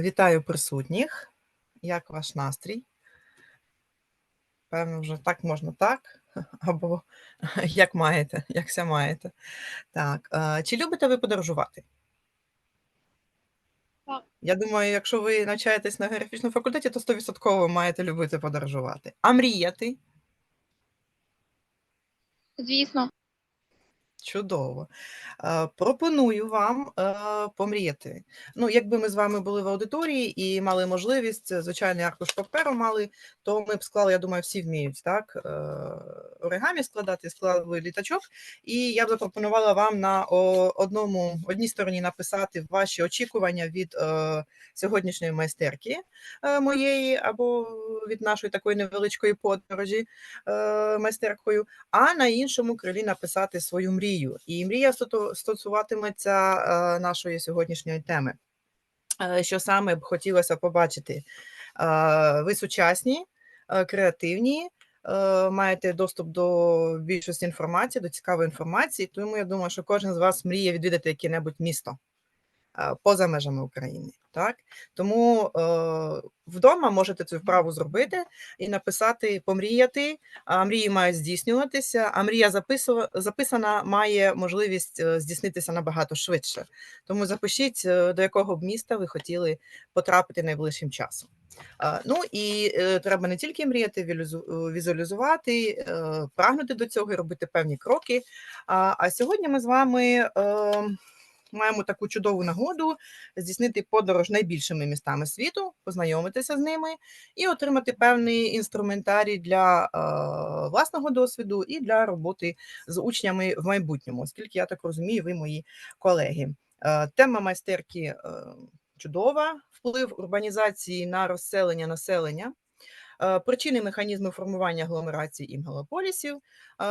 Вітаю присутніх. Як ваш настрій? Певно, вже так можна так, або як маєте, як ся маєте. Так. Чи любите ви подорожувати? Так. Я думаю, якщо ви навчаєтесь на географічному факультеті, то 100% маєте любити подорожувати. А мріяти? Звісно, Чудово. Е, Пропоную вам е, помріяти. Ну, якби ми з вами були в аудиторії і мали можливість, е, звичайний аркуш паперу мали, то ми б склали, я думаю, всі вміють так, оригамі складати, склали літачок, і я б запропонувала вам на одному, одній стороні написати ваші очікування від сьогоднішньої майстерки моєї або від нашої такої невеличкої подорожі майстеркою, а на іншому крилі написати свою мрію. І мрія стосуватиметься е, нашої сьогоднішньої теми. Е, Що саме б хотілося побачити? Е, Ви сучасні, креативні, маєте доступ до більшості інформації, до цікавої інформації, тому я думаю, що кожен з вас мріє відвідати яке-небудь місто поза межами України. Так? Тому е, вдома можете цю вправу зробити і написати, помріяти, а мрії мають здійснюватися, а мрія записува- записана має можливість е, здійснитися набагато швидше. Тому запишіть, е, до якого б міста ви хотіли потрапити найближчим часом. Ну і е, треба не тільки мріяти, е, візуалізувати, е, прагнути до цього і робити певні кроки. А, а сьогодні ми з вами е, маємо таку чудову нагоду здійснити подорож найбільшими містами світу, познайомитися з ними і отримати певний інструментарій для е, власного досвіду і для роботи з учнями в майбутньому, оскільки я так розумію, ви мої колеги. Е, тема майстерки е, чудова: вплив урбанізації на розселення населення. Е, Причини механізму формування агломерацій і мегаполісів. Е,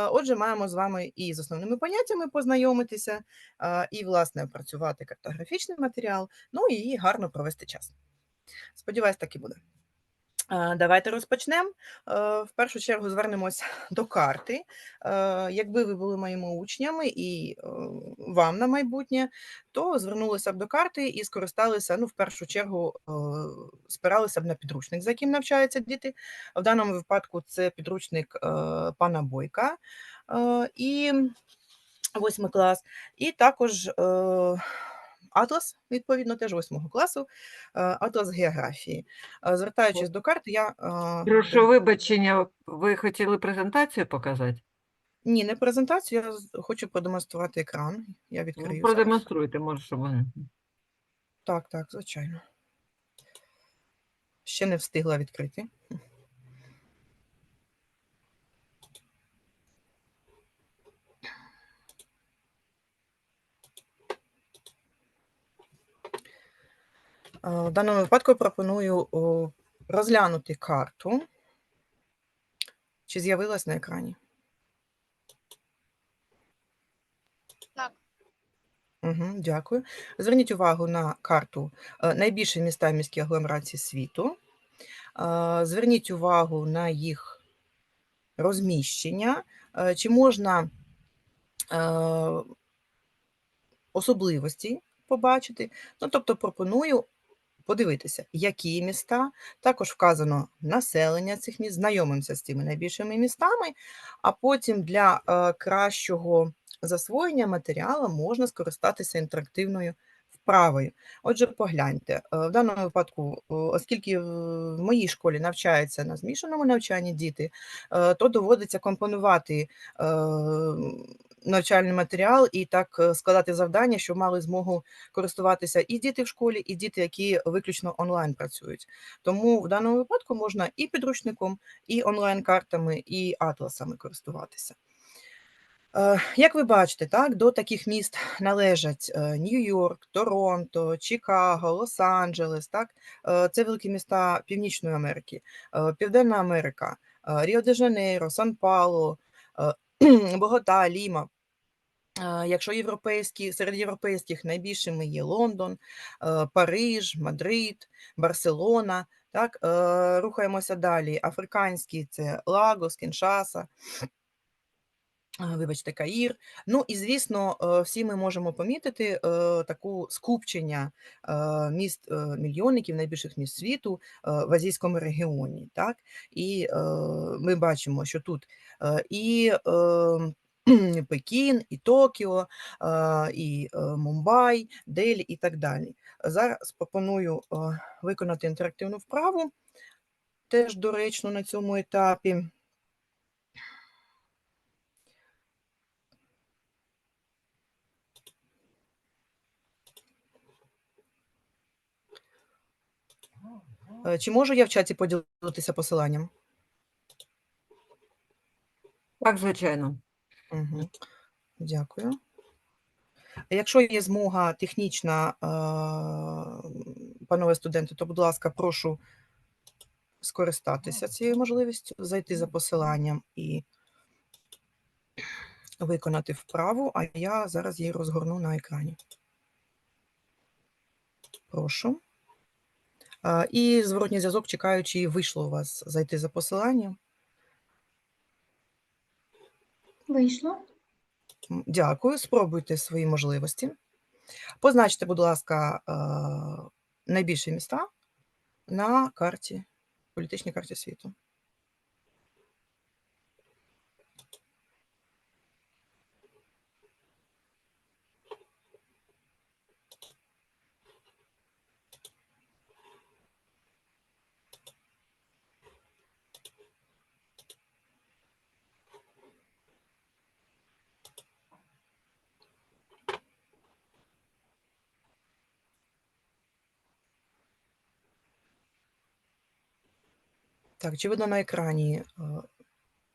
Отже, маємо з вами і з основними поняттями познайомитися, е, і, власне, опрацювати картографічний матеріал, ну і гарно провести час. Сподіваюсь, так і буде. Е, Давайте розпочнемо. Е, В першу чергу звернемось до карти. Е, Якби ви були моїми учнями і вам на майбутнє, то звернулися б до карти і скористалися, ну, в першу чергу, спиралися б на підручник, за яким навчаються діти. В даному випадку це підручник пана Бойка і восьмий клас, і також. Атлас, відповідно, теж восьмого класу, е, атлас географії. Е, Звертаючись до карти, я е, Прошу вибачення, ви хотіли презентацію показати? ні, не презентацію, я хочу продемонструвати екран. Я Ну, відкрию. зараз. Продемонструйте, може, щоб вони. Так, так, звичайно. Ще не встигла відкрити. В даному випадку пропоную розглянути карту. Чи з'явилась на екрані? Так. Угу, дякую. Зверніть увагу на карту е, найбільші міста і міські агломерації світу. Зверніть увагу на їх розміщення. Е, Чи можна е, особливості побачити? Ну, тобто пропоную подивитися, які міста, також вказано населення цих міст, знайомимося з цими найбільшими містами, а потім для е, кращого засвоєння матеріалу можна скористатися інтерактивною вправою. Отже, погляньте, е, в даному випадку, е, оскільки в моїй школі навчаються на змішаному навчанні діти, то доводиться компонувати навчальний матеріал і так е, складати завдання, щоб мали змогу користуватися і діти в школі, і діти, які виключно онлайн працюють. Тому в даному випадку можна і підручником, і онлайн-картами, і атласами користуватися. Е, Як ви бачите, так, до таких міст належать е, Нью-Йорк, Торонто, Чикаго, Лос-Анджелес, так, це великі міста Північної Америки, Південна Америка, е, Ріо-де-Жанейро, Сан-Пауло, е, Богота, Ліма. Якщо європейські, серед європейських найбільшими є Лондон, Париж, Мадрид, Барселона. Так, рухаємося далі. Африканські це Лагос, Кіншаса. вибачте, Каїр. Ну і звісно, всі ми можемо помітити таку скупчення міст мільйонників, найбільших міст світу в азійському регіоні. Так? І ми бачимо, що тут і е, Пекін, і Токіо, і е, Мумбай, Делі і так далі. Зараз пропоную е, виконати інтерактивну вправу, теж доречно на цьому етапі. Е, Чи можу я в чаті поділитися посиланням? Так, звичайно. Угу. Дякую. Якщо є змога технічна, е, панове студенти, то, будь ласка, прошу скористатися цією можливістю, зайти за посиланням і виконати вправу, а я зараз її розгорну на екрані. Прошу. Е, І зворотній зв'язок, чекаю, чи вийшло у вас зайти за посиланням. Вийшло. Дякую. Спробуйте свої можливості. Позначте, будь ласка, е, найбільші міста на карті, політичній карті світу. Так, чи видно на екрані е,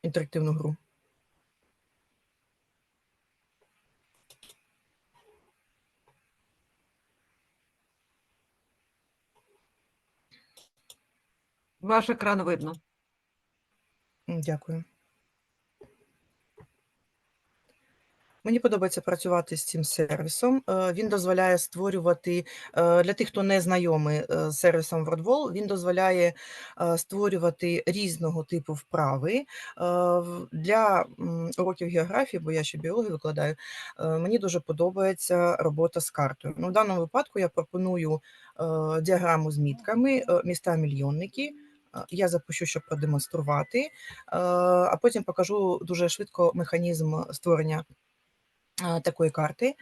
інтерактивну гру? Ваш екран видно. Дякую. Мені подобається працювати з цим сервісом. Е, Він дозволяє створювати е, для тих, хто не знайомий е, з сервісом WordWall, він дозволяє створювати різного типу вправи. Для уроків географії, бо я ще біологію викладаю, мені дуже подобається робота з картою. Ну, в даному випадку я пропоную діаграму з мітками міста мільйонники. Я запущу, щоб продемонструвати, а потім покажу дуже швидко механізм створення такої карти.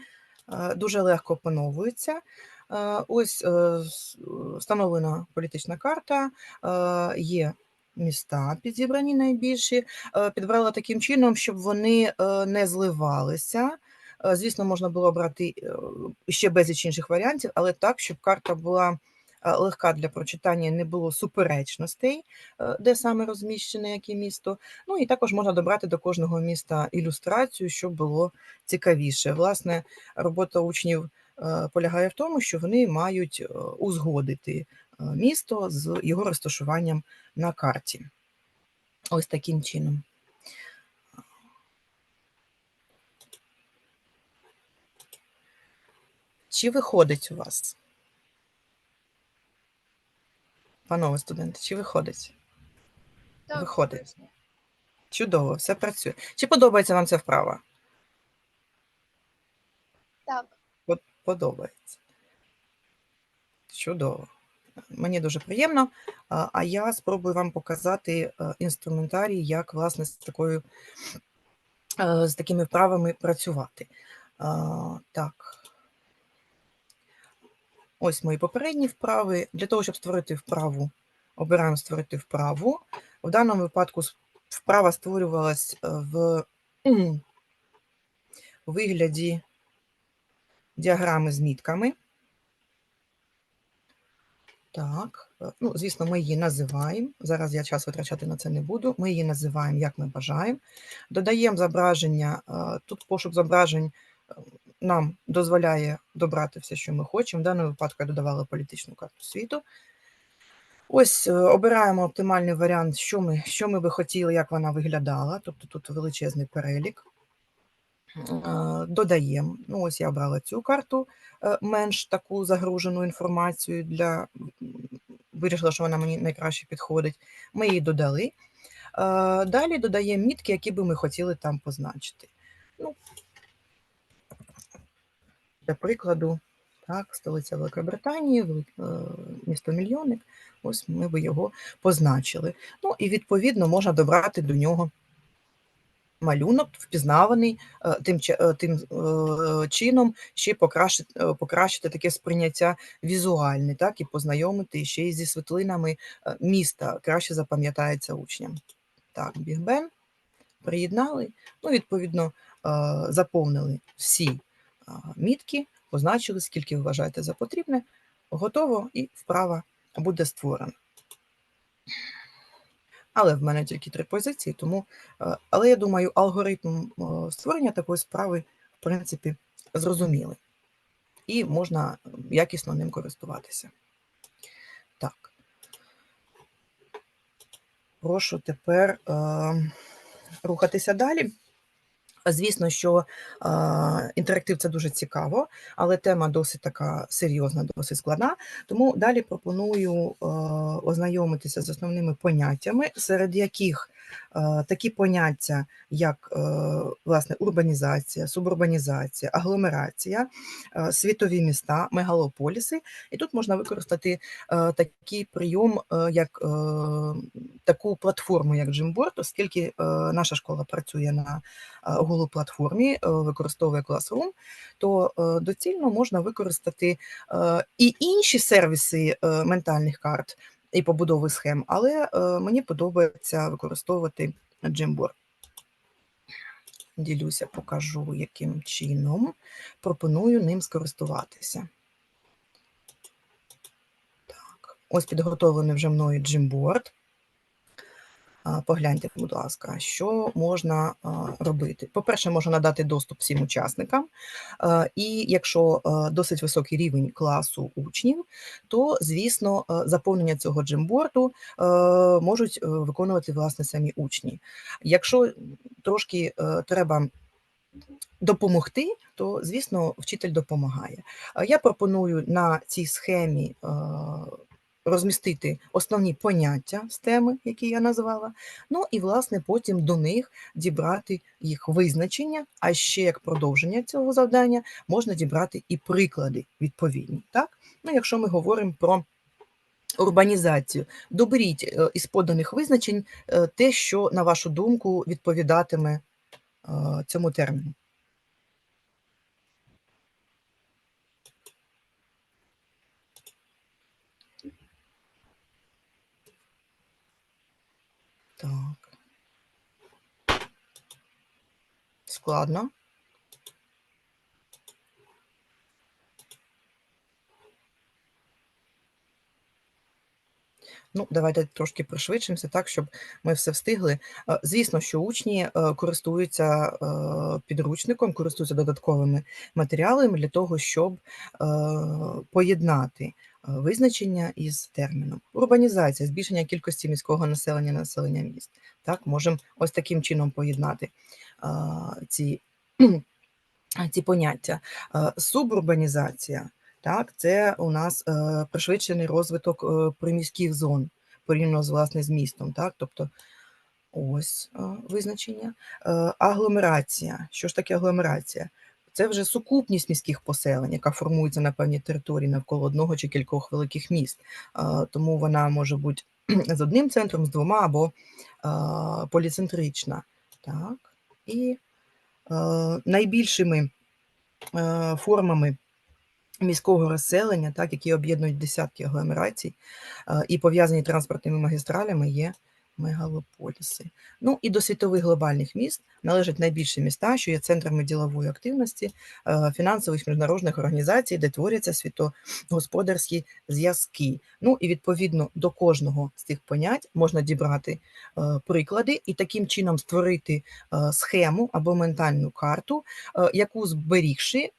Е, Дуже легко опановується. Е, Ось е, е, встановлена політична карта, е, є міста підзібрані найбільші. Е, Підбрала таким чином, щоб вони е, не зливалися. Е, Звісно, можна було брати е, ще безліч інших варіантів, але так, щоб карта була е, легка для прочитання, не було суперечностей, е, де саме розміщене яке місто. Ну і також можна добрати до кожного міста ілюстрацію, щоб було цікавіше. Власне, робота учнів е, полягає в тому, що вони мають е, узгодити е, місто з його розташуванням на карті. Ось таким чином. Чи виходить у вас? Панове студенти, чи виходить? Так. Виходить. Чудово, все працює. Чи подобається вам ця вправа? Так. Под- Подобається. Чудово. Мені дуже приємно. А а я спробую вам показати е, інструментарій, як власне з такою е, з такими вправами працювати. Так. Ось мої попередні вправи. Для того, щоб створити вправу, обираємо створити вправу. В даному випадку вправа створювалась е, в вигляді діаграми з мітками. Так, е, ну, звісно, ми її називаємо. Зараз я час витрачати на це не буду. Ми її називаємо, як ми бажаємо. Додаємо зображення. е, Тут пошук зображень нам дозволяє добрати все, що ми хочемо. В даному випадку я додавала політичну карту світу. Ось е, обираємо оптимальний варіант, що ми, що ми би хотіли, як вона виглядала. Тобто тут величезний перелік. Е, Додаємо. Ну, ось я обрала цю карту, е, менш таку загружену інформацію для вирішила, що вона мені найкраще підходить. Ми її додали. Далі додаємо мітки, які би ми хотіли там позначити. Ну, для прикладу, так, столиця Великобританії, Вели- е, місто Мільйонник. Ось ми би його позначили. Ну і відповідно можна добрати до нього малюнок, впізнаваний е, тим, е, тим чином, ще покращити, покращити таке сприйняття візуальне, так, і познайомити ще й зі світлинами міста, краще запам'ятається учням. Так, Біг Бен приєднали, ну, відповідно, заповнили всі мітки, позначили, скільки ви вважаєте за потрібне, готово і вправа буде створена. Але в мене тільки три позиції, тому, е, але я думаю, алгоритм е, створення такої справи, в принципі, зрозумілий. І можна якісно ним користуватися. Так. Прошу тепер е, рухатися далі. Звісно, що е, інтерактив це дуже цікаво, але тема досить така серйозна, досить складна. Тому далі пропоную е, ознайомитися з основними поняттями, серед яких такі поняття, як е, власне урбанізація, субурбанізація, агломерація, е, світові міста, мегалополіси. І тут можна використати е, такий прийом, е, як е, таку платформу, як Джимборд, оскільки е, наша школа працює на е, Google платформі, е, використовує Classroom, то е, доцільно можна використати е, і інші сервіси е, ментальних карт і побудови схем, але е, мені подобається використовувати Jamboard. Ділюся, покажу, яким чином пропоную ним скористуватися. Так, ось підготовлений вже мною Jamboard. Погляньте, будь ласка, що можна робити. По-перше, можна надати доступ всім учасникам, і якщо досить високий рівень класу учнів, то, звісно, заповнення цього джимборду можуть е, виконувати власне самі учні. Якщо трошки е, треба допомогти, то, звісно, вчитель допомагає. Я пропоную на цій схемі розмістити основні поняття з теми, які я назвала. Ну і, власне, потім до них дібрати їх визначення, а ще як продовження цього завдання можна дібрати і приклади відповідні. Так? Ну, якщо ми говоримо про урбанізацію, доберіть е, із поданих визначень е, те, що, на вашу думку, відповідатиме е, цьому терміну. Так. Складно. Ну, давайте трошки пришвидшимося, так, щоб ми все встигли. Е, Звісно, що учні е, користуються е, підручником, користуються додатковими матеріалами для того, щоб поєднати визначення із терміном. Урбанізація, збільшення кількості міського населення, населення міст. Так, можемо ось таким чином поєднати е, ці, ці поняття. Е, Субурбанізація. Так, це у нас е, пришвидшений розвиток е, приміських зон порівняно з власне з містом. Так, тобто ось е, визначення. Е, агломерація. Що ж таке агломерація? Це вже сукупність міських поселень, яка формується на певній території навколо одного чи кількох великих міст. Тому вона може бути з одним центром, з двома або поліцентрична. Так, і найбільшими формами міського розселення, так, які об'єднують десятки агломерацій і пов'язані транспортними магістралями, є мегалополіси. Ну і до світових глобальних міст належать найбільші міста, що є центрами ділової активності, е, фінансових міжнародних організацій, де творяться світогосподарські зв'язки. Ну і відповідно до кожного з цих понять можна дібрати е, приклади і таким чином створити е, схему або ментальну карту, яку зберігши,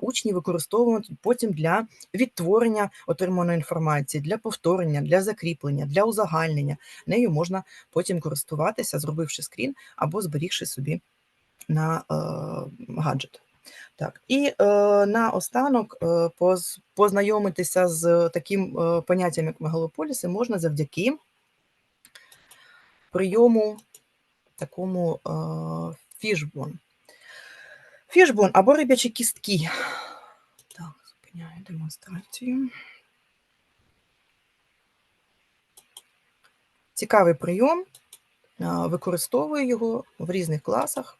учні використовують потім для відтворення отриманої інформації, для повторення, для закріплення, для узагальнення. Нею можна потім користуватися, зробивши скрін або зберігши собі на е, гаджет. Так, і е, наостанок е, поз- познайомитися з таким е, поняттям, як мегалополіси, можна завдяки прийому такому е, фішбон. Фішбон або рибячі кістки. Так, зупиняю демонстрацію. Цікавий прийом. Використовую його в різних класах.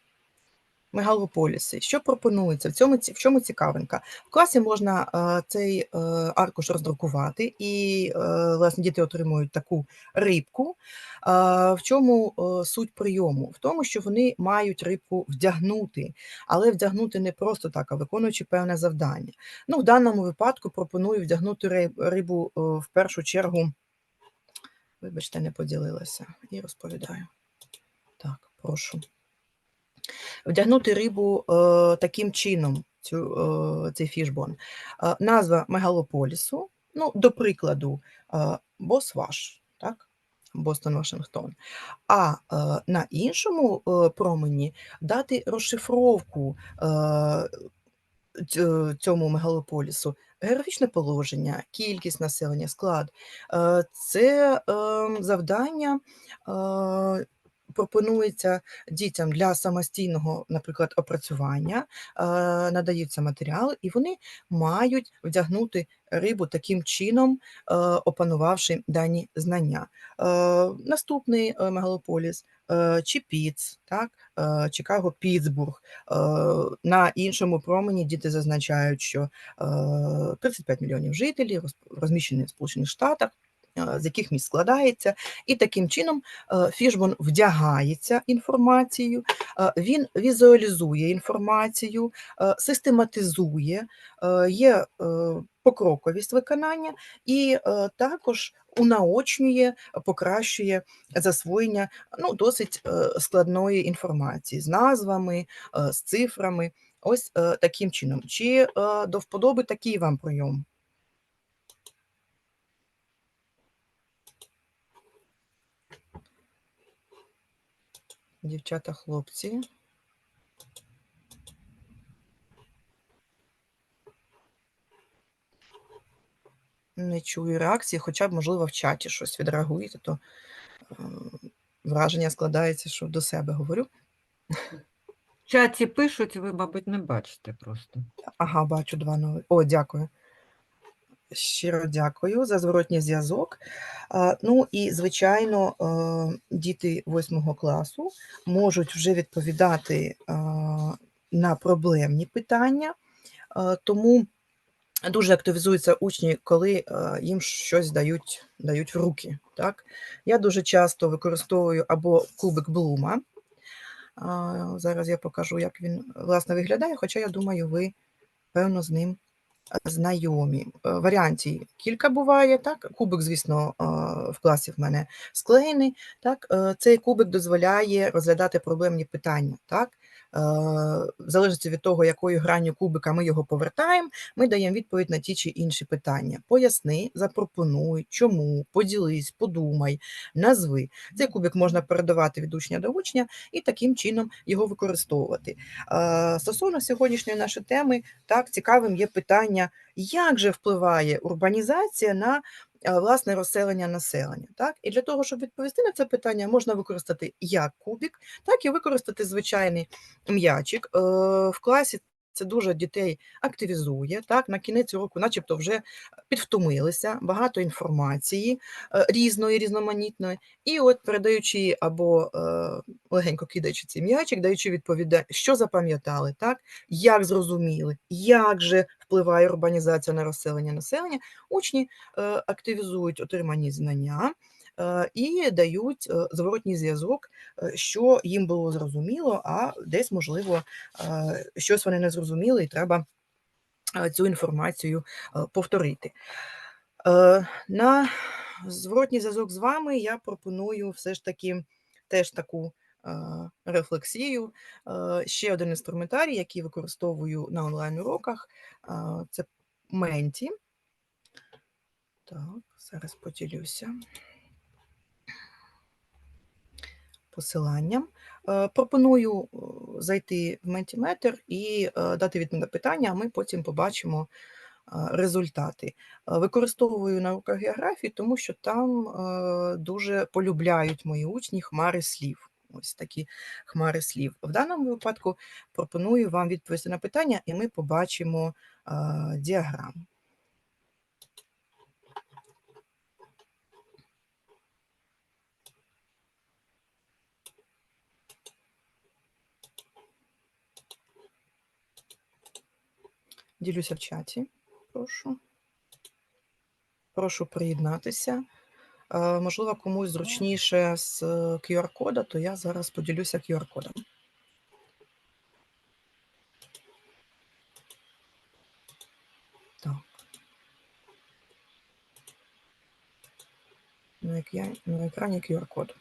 Мегалополіси. Що пропонується? В цьому в чому цікавинка? В класі можна цей е, аркуш роздрукувати, і е, власне діти отримують таку рибку. В чому е, суть прийому? В тому, що вони мають рибку вдягнути, але вдягнути не просто так, а виконуючи певне завдання. Ну, в даному випадку пропоную вдягнути рибу в першу чергу. Вибачте, не поділилася і розповідаю. Так, прошу. Вдягнути рибу е, таким чином, цю, е, цей фішбон. Е, назва мегалополісу, ну, до прикладу, е, Босваш, так? Бостон Вашингтон. А е, на іншому е, промені дати розшифровку е, цьому мегалополісу. Географічне положення, кількість населення, склад. Е, Це е, завдання е, пропонується дітям для самостійного, наприклад, опрацювання, е, надаються матеріали, і вони мають вдягнути рибу таким чином, е, опанувавши дані знання. Е, Наступний мегалополіс Чіпіц, так, Чикаго, Пітсбург. Е, На іншому промені діти зазначають, що е, 35 мільйонів жителів роз- розміщені в Сполучених Штатах. Е, З яких міст складається, і таким чином е, Фішбон вдягається інформацією, е, він візуалізує інформацію, систематизує, є покроковість виконання і також унаочнює, покращує засвоєння ну, досить складної інформації з назвами, з цифрами. Ось таким чином. Чи до вподоби такий вам прийом? Дівчата, хлопці. Не чую реакції, хоча б, можливо, в чаті щось відреагуєте, то е, враження складається, що до себе говорю. В чаті пишуть, ви, мабуть, не бачите просто. Ага, бачу два нові. О, дякую. Щиро дякую за зворотній зв'язок. Ну і, звичайно, е, діти восьмого класу можуть вже відповідати на проблемні питання, Е, тому дуже активізуються учні, коли е, їм щось дають, дають в руки. Так? Я дуже часто використовую або кубик Блума. Зараз я покажу, як він власне виглядає, хоча я думаю, ви певно з ним знайомі. Е, Варіантів кілька буває, так? Кубик, звісно, е, в класі в мене склеєний. Так? Е, Цей кубик дозволяє розглядати проблемні питання. Так? Е, В залежності від того, якою гранню кубика ми його повертаємо, ми даємо відповідь на ті чи інші питання. Поясни, запропонуй, чому, поділись, подумай, назви. Цей кубик можна передавати від учня до учня і таким чином його використовувати. Е, Стосовно сьогоднішньої нашої теми, так цікавим є питання, як же впливає урбанізація на власне розселення населення. Так? І для того, щоб відповісти на це питання, можна використати як кубік, так і використати звичайний м'ячик. Е, В класі це дуже дітей активізує. Так? На кінець року, начебто, вже підвтомилися, багато інформації е, різної, різноманітної. І от передаючи або е, легенько кидаючи цей м'ячик, даючи відповідь, що запам'ятали, так? як зрозуміли, як же впливає урбанізація на розселення населення, учні е, активізують отримані знання е, і дають е, зворотній зв'язок, е, що їм було зрозуміло, а десь, можливо, е, щось вони не зрозуміли, і треба е, цю інформацію е, повторити. На зворотній зв'язок з вами я пропоную все ж таки теж таку рефлексію. Ще один інструментарій, який використовую на онлайн-уроках, це Менті. Так, зараз поділюся. Посиланням. Е, Пропоную е, зайти в Mentimeter і е, дати відповідь на питання, а ми потім побачимо результати. Використовую на уроках географії, тому що там дуже полюбляють мої учні хмари слів. Ось такі хмари слів. В даному випадку пропоную вам відповісти на питання, і ми побачимо діаграму. Ділюся в чаті. Прошу. Прошу приєднатися. Е, Можливо, комусь зручніше з е, QR-кода, то я зараз поділюся QR-кодом. Так. На, екрані, на екрані QR-код.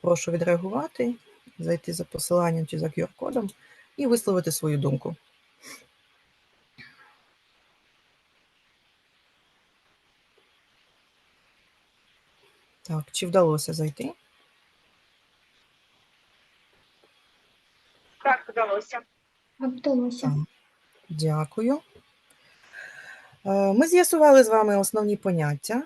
Прошу відреагувати, зайти за посиланням чи за QR-кодом і висловити свою думку. Так, чи вдалося зайти? Так, вдалося. Вдалося. Дякую. Е, Ми з'ясували з вами основні поняття.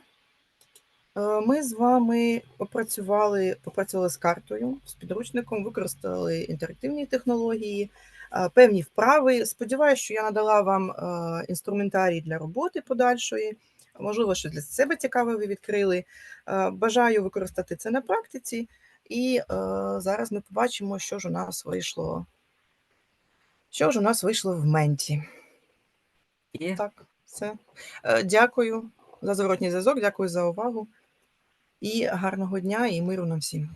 Е, Ми з вами попрацювали, попрацювали з картою, з підручником, використали інтерактивні технології, е, певні вправи. Сподіваюся, що я надала вам е, інструментарій для роботи подальшої. Можливо, що для себе цікаве ви відкрили. Бажаю використати це на практиці. І зараз ми побачимо, що ж у нас вийшло. Що ж у нас вийшло в менті? І Так, все. Дякую за зворотній зв'язок, дякую за увагу. І гарного дня і миру нам всім.